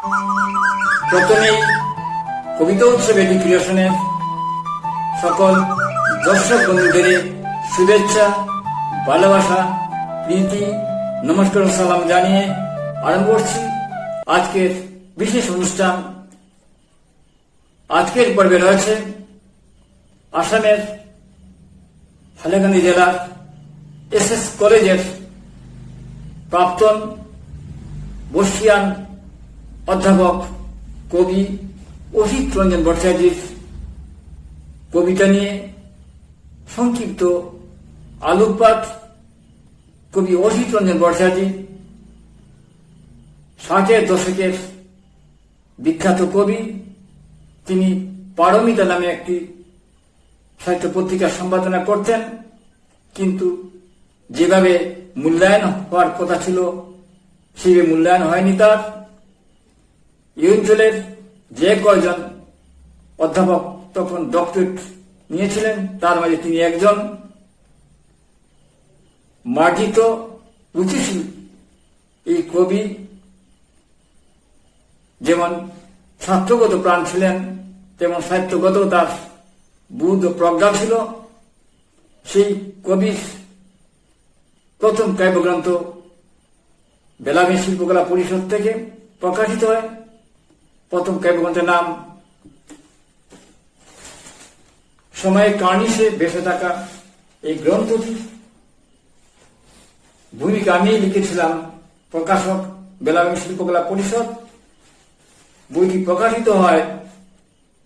প্রথমেই কবিতা উৎসবে ক্রিয়েশনের সকল দর্শক বন্ধুদের শুভেচ্ছা, ভালোবাসা, প্রীতি, নমস্কার সালাম জানিয়ে আরম্ভ করছি আজকের বিশেষ অনুষ্ঠান। আজকের পর্বে রয়েছে আসামের হাইলাকান্দি জেলার এস এস কলেজের প্রাক্তন বর্ষিয়ান অধ্যাপক কবি অসিত রঞ্জন ভট্টাচার্যের কবিতা নিয়ে সংক্ষিপ্ত আলোকপাত কবি অসিত রঞ্জন ভট্টাচার্য ষাটের দশকের বিখ্যাত কবি। তিনি পারমিতা নামে একটি সাহিত্য পত্রিকা সম্পাদনা করতেন। কিন্তু যেভাবে মূল্যায়ন হওয়ার কথা ছিল সেভাবে মূল্যায়ন হয়নি তার। অঞ্চলের যে কয়জন অধ্যাপক তখন ডক্টরেট নিয়েছিলেন, তার মাঝে তিনি একজন। মার্জিত রুচিশীল এই কবি যেমন ছাত্রগত প্রাণ ছিলেন, তেমন সাহিত্যগত তার বুধ প্রজ্ঞা ছিল। সেই কবির প্রথম কাব্যগ্রন্থ বেলামী শিল্পকলা পরিষদ থেকে প্রকাশিত হয়। প্রথম কাব্যগ্রন্থের নাম। সময়ে কার্নিশে বেঁচে থাকা এই গ্রন্থটি। ভূমিকা আমি লিখেছিলাম প্রকাশক বেলামী শিল্পকলা পরিষদ। বইটি প্রকাশিত হয়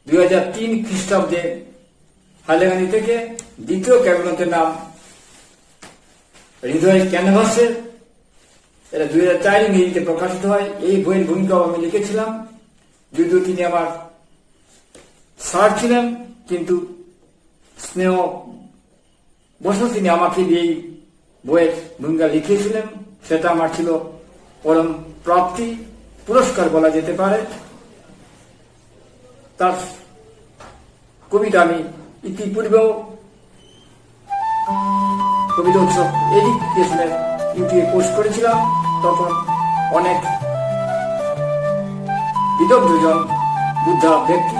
দুই হাজার তিন খ্রিস্টাব্দে হাইলাকান্দি থেকে দ্বিতীয় ক্যাবিনেটের নাম। হৃদয় ক্যানভাসের। এটা দুই হাজার চার ইংরেজিতে প্রকাশিত হয়। এই বইয়ের ভূমিকাও আমি লিখেছিলাম। যদিও তিনি আমার স্যার ছিলেন, কিন্তু স্নেহ বছর তিনি আমাকে এই বইয়ের ভূমিকা লিখেছিলেন সেটা আমার ছিল পরম প্রাপ্তি, পুরস্কার বলা যেতে পারে। তার কবিতা আমি ইতিপূর্বেও কবিতা উৎসব এডুকেশনের ইউটিউবে পোস্ট করেছিলাম। তখন অনেক বিদগ্ধজন বুদ্ধা ব্যক্তি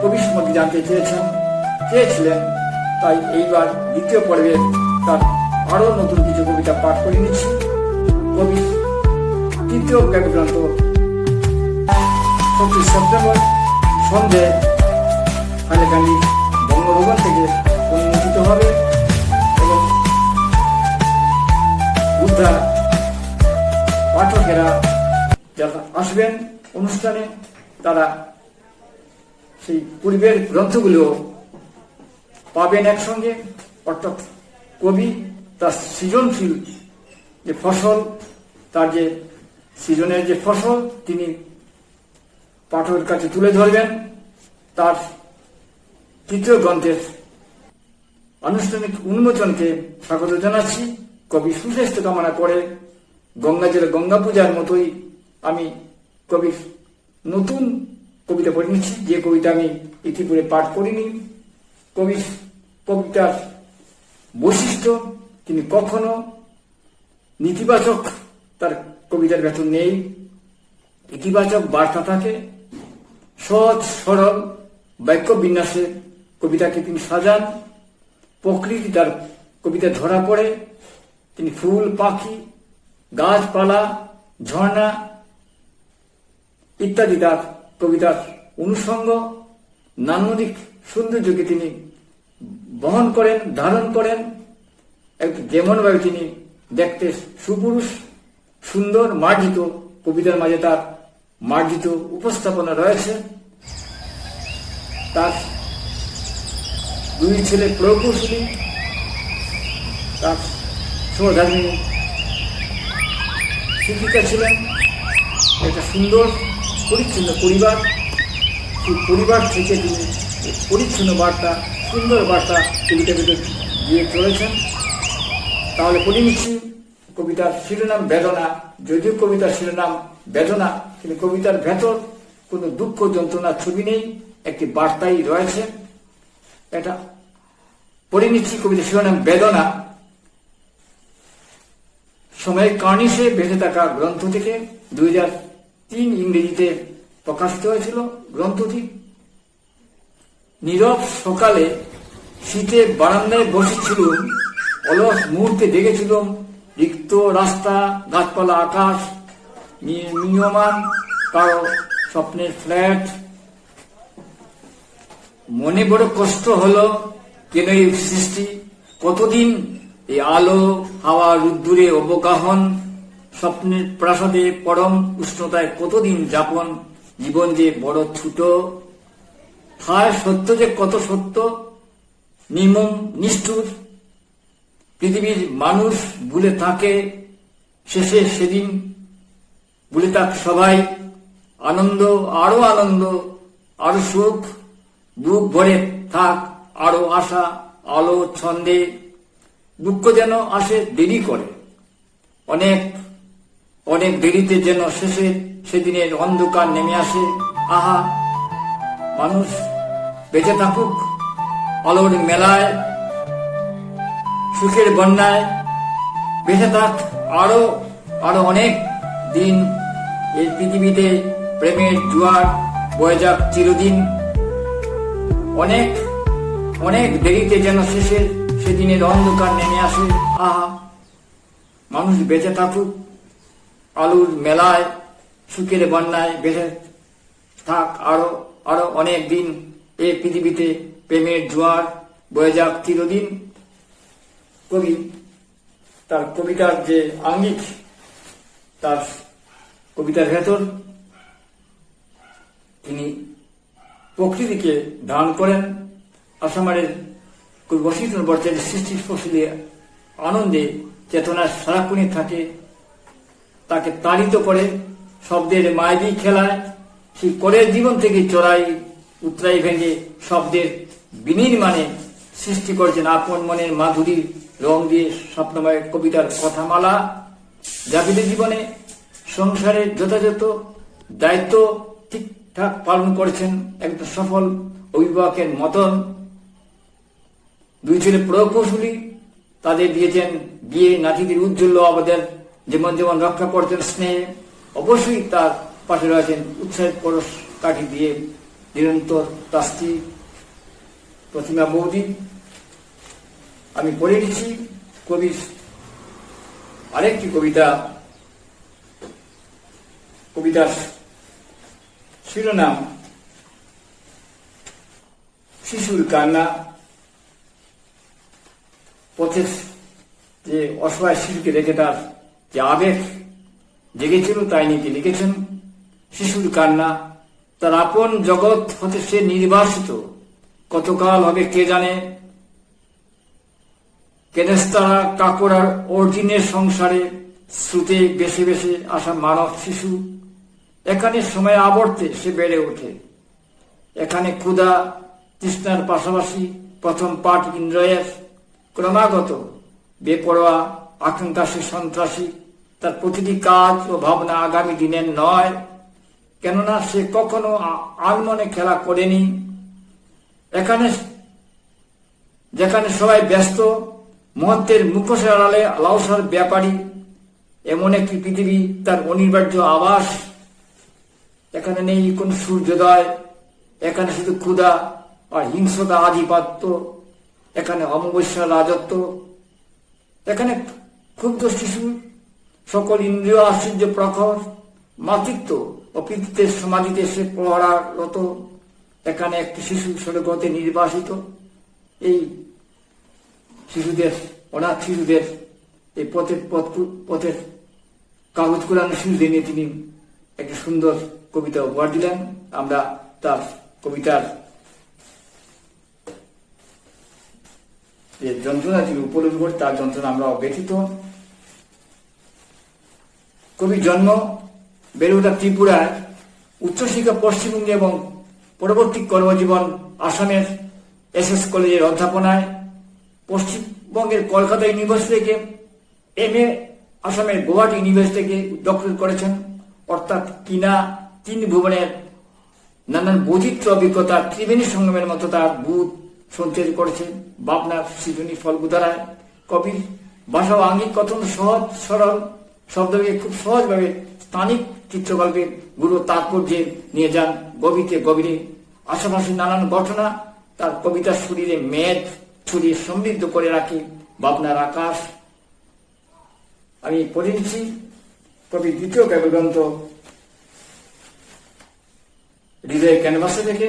কবি সম্বন্ধে জানতে চেয়েছেন, চেয়েছিলেন। তাই এইবার দ্বিতীয় পর্বে তার আরও নতুন কিছু কবিতা পাঠ করে নিচ্ছি। কবি, তৃতীয় কাব্যগ্রন্থ পঁচিশ সেপ্টেম্বর, সন্ধে হাইলাকান্দি বঙ্গভবন থেকে উন্মোচিত হবে এবং বুদ্ধা পাঠকেরা যারা আসবেন অনুষ্ঠানে তারা সেই পূর্বের গ্রন্থগুলো পাবেন একসঙ্গে, অর্থাৎ কবি তার সৃজনশীল যে ফসল, তার যে সৃজনের যে ফসল, তিনি পাঠকের কাছে তুলে ধরবেন। তার তৃতীয় গ্রন্থের আনুষ্ঠানিক উন্মোচনকে স্বাগত জানাচ্ছি। কবি সুস্বাস্থ্য কামনা করে গঙ্গা জলে গঙ্গা পূজার মতোই আমি কবির নতুন কবিতা পড়ে নিচ্ছি। যে কবিতা আমি ইতিপূর্বে পাঠ করিনি। কবি কবিতার বৈশিষ্ট্য তিনি কখনো নেতিবাচক তার কবিতার ভেতর নেই। ইতিবাচক বার্তা থাকে। সহজ, সরল, বাক্য বিন্যাসে কবিতাকে তিনি সাজান। প্রকৃতি তার কবিতা ধরা পড়ে। তিনি ফুল, পাখি, গাছপালা, ঝর্ণা ইত্যাদি তার কবিতার অনুষঙ্গ নান্দনিক সৌন্দর্যকে তিনি বহন করেন, ধারণ করেন। যেমনভাবে তিনি দেখতে সুপুরুষ, সুন্দর, মার্জিত কবিতার মাঝে তার মার্জিত উপস্থাপনা রয়েছে। তার দুই ছেলে প্রকৌশলী, তার সহধর্মী শিক্ষিকা ছিলেন। একটা সুন্দর পরিচ্ছন্ন পরিবার পরিবার থেকে তিনি পরিচ্ছন্ন বার্তা, সুন্দর বার্তা কবিতা ভিতরে দিয়ে চলেছেন। তাহলে পড়ে নিচ্ছি কবিতার শিরোনাম বেদনা, যদিও কবিতার শিরোনাম বেদনা, কিন্তু কবিতার ভেতর কোনো দুঃখ যন্ত্রণার ছবি নেই, একটি বার্তাই রয়েছে। এটা পড়ে নিচ্ছি কবিতার শিরোনাম বেদনা। সময়ের কার্নিশে বেঁচে থাকা গ্রন্থ থেকে দু হাজার তিন ইংরেজিতে প্রকাশিত হয়েছিল গ্রন্থটি। নীরব সকালে শীতে বারান্দায় বসেছিলুম, অলস মুহূর্তে দেখেছিলাম রিক্ত রাস্তা, গাছপালা, আকাশ নিয়মান কারও স্বপ্নের ফ্ল্যাট। মনে বড় কষ্ট হলো কেন এই সৃষ্টি? কতদিন এই আলো, হাওয়া, রুদ্দুরে অবগাহন স্বপ্নের প্রাসাদে পরম উষ্ণতায় কতদিন যাপন? জীবন যে বড় ছোট হায় সত্য যে কত সত্য? নির্মম, নিষ্ঠুর, পৃথিবীর মানুষ ভুলে থাকে শেষে সেদিন। ভুলে থাক সবাই, আনন্দ, আরও আনন্দ, আরও সুখ, বুক ভরে থাক আরও আশা, আলো, ছন্দে। দুঃখ যেন আসে দেরি করে। অনেক অনেক দেরিতে যেন শেষে সেদিনের অন্ধকার নেমে আসে। আহা, মানুষ বেঁচে থাকুক, আলোর মেলায়, সুখের বন্যায়। বেঁচে থাক আরও আরও অনেক দিন। এই পৃথিবীতে প্রেমের জোয়ার বয়ে যাক চিরদিন। অনেক অনেক দেরিতে যেন শেষের সেদিনের অন্ধকার নেমে আসে। আহা, মানুষ বেঁচে থাকুক আলুর মেলায় সুখের বন্যায় বেঁধে থাক আরও আরও অনেক দিন এ পৃথিবীতে প্রেমের জোয়ার বয়ে যাক চিরদিন। কবি, তার কবিতার যে আঙ্গিক, তার কবিতার ভেতর তিনি প্রকৃতিকে দান করেন। আসামের কবি বসিত বর্ষের সৃষ্টি ফসলে আনন্দে চেতনার সারাক্ষণই থাকে তাকে তাড়িত করে শব্দের মায়াবী খেলায় সেই কলের জীবন থেকে চড়াই উতরাই ভেঙে শব্দের বিনির্মাণে সৃষ্টি করেছেন আপন মনের মাধুরী রং দিয়ে স্বপ্নময় কবিতার কথামালা। জাবিদের জীবনে সংসারের যথাযথ দায়িত্ব ঠিকঠাক পালন করেছেন একজন সফল অভিভাবকের মতন। দুই ছেলে প্রকৌশলী তাদের দিয়েছেন বিয়ে নাতিদের উজ্জ্বল আমাদের যেমন যেমন রক্ষা করছেন, স্নেহে অবশ্যই তার পাশে রয়েছেন উৎসাহের পরশ কাঠি দিয়ে নিরন্তর তার স্ত্রী প্রতিমা বৌদি। আমি পড়ে নিচ্ছি কবির আরেকটি কবিতা। কবিতার শিরোনাম, শিশুর কান্না। পথের যে অসহায় শিশুকে রেখে তার যে আবেগ জেগেছিল, তাই নিয়ে তিনি লিখেছেন। শিশুর কান্না, তার আপন জগৎ হতে সে নির্বাসিত। কতকাল হবে কে জানে? কেনেস্তারা কাকড়ার অর্জিনের সংসারে শ্রুতে বেশি বেশি আসা মানব শিশু, এখানে সময় আবর্তে সে বেড়ে ওঠে। এখানে ক্ষুধা তৃষ্ণার পাশাপাশি প্রথম পাঠ ইন্দ্রয়ের ক্রমাগত বেপরোয়া আকাঙ্ক্ষাসী সন্ত্রাসী তার প্রতিটি কাজ ও ভাবনা আগামী দিনের নয়। কেননা সে কখনো আ- আনমনে খেলা করেনি। এখানে যেখানে সবাই ব্যস্ত, মুহূর্তের মুখোশের আড়ালে লাউসার ব্যাপারী, এমন একটি পৃথিবী তার অনিবার্য আবাস। এখানে নেই কোন সূর্যোদয়, এখানে শুধু ক্ষুধা আর হিংসতা আধিপত্য, এখানে অমাবস্যার রাজত্ব, এখানে ক্ষুব্ধ শিশু সকল ইন্দ্রিয় আশ্চর্য প্রখর, মাতৃত্ব ও পিতৃত্বের সমাধিতে সে প্রহরারত। এখানে একটি শিশু সড়কতে নির্বাসিত। এই শিশুদের, অনাথ শিশুদের, এই পথের পথ, পথের কাগজ কোরআন শিশুদের নিয়ে তিনি একটি সুন্দর কবিতা উপহার দিলেন। আমরা তার কবিতার যে যন্ত্রণা তিনি উপলব্ধি করে তার যন্ত্রণা আমরা ব্যথিত। কবির জন্ম বেড়ে ওঠা ত্রিপুরার উচ্চশিক্ষা পশ্চিমবঙ্গে এবং পরবর্তী কর্মজীবন আসামের এস এস কলেজের অধ্যাপনায়, পশ্চিমবঙ্গের কলকাতা ইউনিভার্সিটি থেকে এম এ, আসামের গুয়াহাটি ইউনিভার্সিটি থেকে ডক্টরেট করেছেন। অর্থাৎ কিনা তিন ভুবনের নানান বৈচিত্র্য অভিজ্ঞতা ত্রিবেণী সঙ্গমের মতো তার বুধ সঞ্চয় করেছে ভাবনার সৃজনী ফলগুদারায় কবির ভাষা ও আঙ্গিক কথন সহজ, সরল শব্দকে খুব সহজভাবে স্থানিক চিত্রকল্পের গুরু তাৎপর্যে নিয়ে যান গভীরে গভীরে। আশেপাশে নানান ঘটনা তার কবিতার শরীরে মেদ ছড়িয়ে সমৃদ্ধ করে রাখে ভাবনার আকাশ। আমি পড়ে নিচ্ছি কবি দ্বিতীয় কাব্যগ্রন্থ হৃদয় ক্যানভাসে থেকে।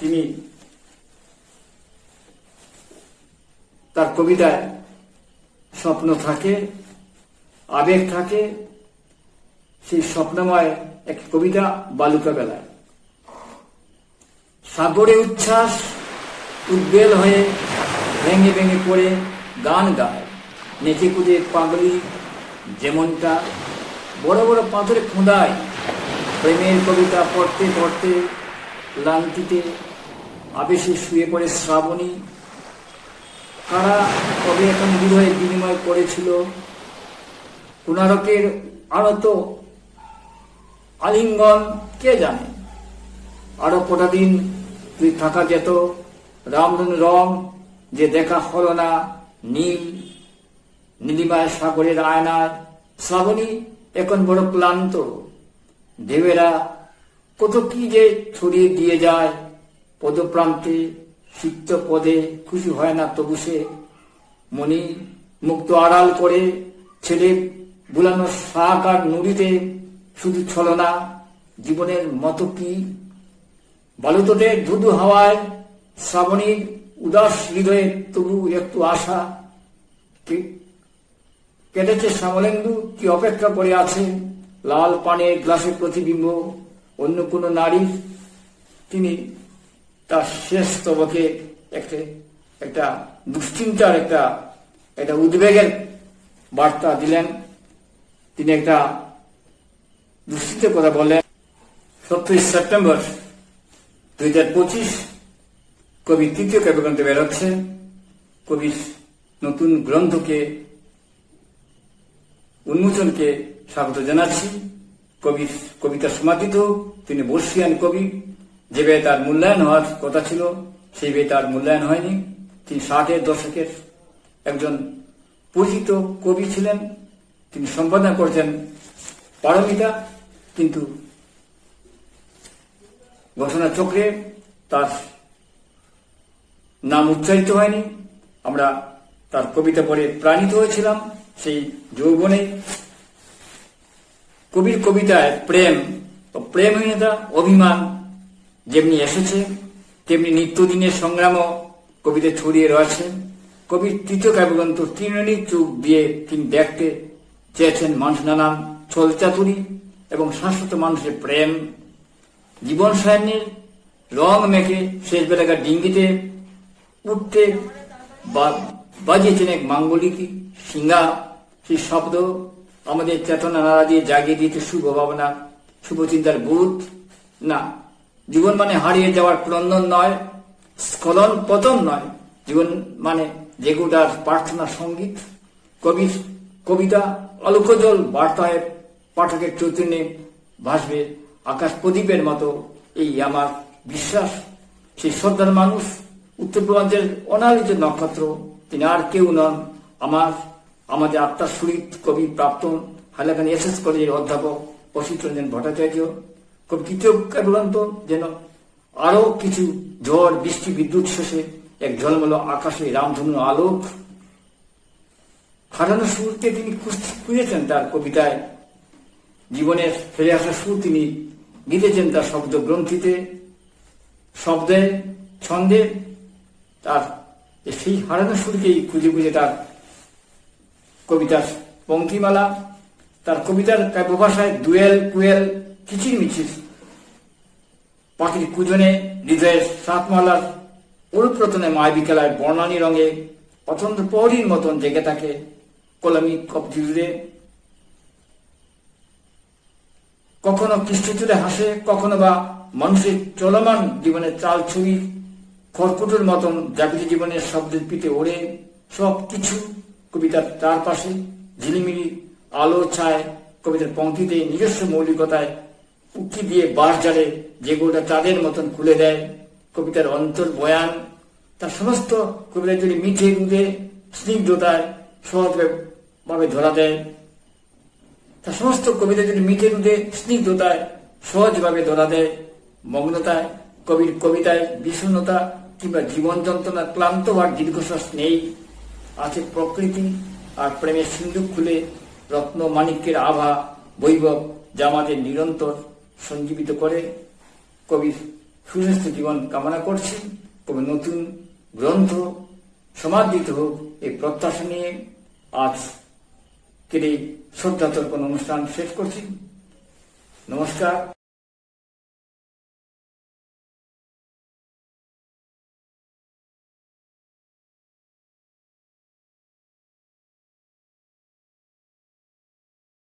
তিনি তার কবিতায় স্বপ্ন থাকে আবেগ থাকে, সেই স্বপ্নময় এক কবিতা বালুকা বেলায়। সাগরে উচ্ছ্বাস, উদ্বেল হয়ে ভেঙে ভেঙে পড়ে গান গায়। নেচে কুদে পাগলি যেমনটা বড় বড় পাথরে খোঁদায়। প্রেমের কবিতা পড়তে পড়তে লান্তিতে আবেশে শুয়ে পড়ে শ্রাবণী। কারা কবে এখন বিরহে বিনিময় করেছিল কোনারকের আরত আলিঙ্গন, কে জানে? আরও কটা দিন তুই থাকা যেত, রামধন রং যে দেখা হলো না, নীল, নীলিমায় সাগরের আয়নার শ্রাবণী এখন বড় ক্লান্ত। দেবেরা, কত কি যে ছড়িয়ে দিয়ে যায়। পদপ্রান্তে, সিক্ত পদে খুশি হয় না তবু সে। মনি মুক্ত আড়াল করে ছেলে বুলানো শাক আর নুড়িতে শুধু ছলনা জীবনের মতো কি? বালুতটে ধুধু হাওয়ায় শ্রাবণীর উদাস হৃদয়ে তবু একটু আশা। কেটেছে শ্যামলেন্দু, কি অপেক্ষা করে আছে? লাল পানে গ্লাসের প্রতিবিম্ব, অন্য কোন নারীর তিনি তার শেষ স্তবকে একটা একটা দুশ্চিন্তার একটা একটা উদ্বেগের বার্তা দিলেন। তিনি একটা দুশ্চিন্তার কথা বললেন সত্যই সেপ্টেম্বর দুই হাজার পঁচিশ কবি তৃতীয় কাব্যগ্রন্থে বেরোচ্ছে কবির নতুন গ্রন্থকে, উন্মোচনকে স্বাগত জানাচ্ছি। কবির কবিতা সমাদিত, তিনি বর্ষিয়ান কবি। যেভাবে তার মূল্যায়ন হওয়ার কথা ছিল, সেই বে তার মূল্যায়ন হয়নি। তিনি ষাটের দশকের একজন পরিচিত কবি ছিলেন। তিনি সম্পাদনা করেছেন পারমিতা, কিন্তু ঘোষণা চক্রে তার নাম উচ্চারিত হয়নি। আমরা তার কবিতা পড়ে প্রাণিত হয়েছিলাম সেই যৌবনে। কবির কবিতায় প্রেম ও প্রেমহীনতা, অভিমান যেমনি এসেছে, তেমনি নিত্যদিনের সংগ্রামও কবিতে ছড়িয়ে রয়েছে। কবির তৃতীয় কাব্যগ্রন্থ তৃণনী চোখ দিয়ে তিনি দেখতে চেয়েছেন মানুষ নানান ছলচাতুরি এবং শাশ্বত মানুষের প্রেম। জীবন সায়নের রং মেখে শেষ বেলাকার ডিঙ্গিতে উঠতে বাজিয়েছেন এক মাঙ্গলিকী সিঙ্গা সেই শব্দ আমাদের চেতনা নাড়া দিয়ে জাগিয়ে দিতে শুভ ভাবনা, শুভ চিন্তার বোধ। না, জীবন মানে হারিয়ে যাওয়ার ক্রন্দন নয়, স্খলন পতন নয়। জীবন মানে যেগুটার প্রার্থনা সংগীত। কবির কবিতা আলোকজল বার্তায় পাঠকের চৈতন্যে ভাসবে আকাশ প্রদীপের মতো। এই আমার বিশ্বাস, সেই শ্রদ্ধার মানুষ, উত্তর পূর্বাঞ্চলের অনালিত নক্ষত্র, তিনি আর কেউ নন। আমার, আমাদের আত্মার সুরিত কবি প্রাপ্তন হাইলাকানি এস এস কলেজের অধ্যাপক অসিত রঞ্জন ভট্টাচার্য। কবি কাব্যগ্রন্থ যেন আরও কিছু ঝড়, বৃষ্টি, বিদ্যুৎ শেষে এক ঝলমল আকাশে রামধনু আলোক হারানো সুরকে তিনি খুঁজ- খুঁজেছেন তার কবিতায়? জীবনের ফিরে আসা সুর তিনি লিখেছেন তার শব্দ গ্রন্থিতে শব্দে, ছন্দে তার সেই হারানো সুরকেই খুঁজে খুঁজে তার কবিতার পঙ্ক্তিমালা, তার কবিতার কাব্য ভাষায় দুয়েল, কুয়েল, কিচির মিচির। পাখির কুজনে, হৃদয়ের সাতমালার অনুপ্রতনে মায় বিকেলায় বর্ণালী রঙে অত্যন্ত প্রহরীর মতন জেগে থাকে। কলমি কবজি জুড়ে কখনো কৃষ্ণচূড়ে হাসে, কখনো বা মানুষের চলমান জীবনের চাল ছুঁই খড়কুটোর মতন জাগৃত জীবনের শব্দের পিঠে ওড়ে সব কিছু কবিতার চারপাশে। ঝিলিমিলি আলো ছায় কবিতার পঙ্ক্তিতে নিজস্ব মৌলিকতায় উক্তি দিয়ে বাস জালে যে গোটা চাঁদের মতন খুলে দেয় কবিতার অন্তর বয়ান। তার সমস্ত কবিতা যদি মিঠে রুদে, স্নিগ্ধতায় সহজভাবে ধরা দেয়। তা সমস্ত কবিতা যদি মিটে উঠে স্নিগ্ধতায় সহজভাবে ধরা দেয়। মগ্নতায়, কবির কবিতায় বিষণ্ণতা কিংবা জীবন যন্ত্রণা ক্লান্ত হওয়ার দীর্ঘশ্বাস নেই। আছে প্রকৃতি আর প্রেমের সিন্ধুক খুলে রত্ন মাণিক্যের আভা বৈভব যা আমাদের নিরন্তর সঞ্জীবিত করে। কবির সুস্বাস্থ্য জীবন কামনা করছি কবি নতুন গ্রন্থ সমাদৃত হোক এই প্রত্যাশা নিয়ে আজ কেড়ে শ্রদ্ধা তর্পণ অনুষ্ঠান শেষ করছি। নমস্কার।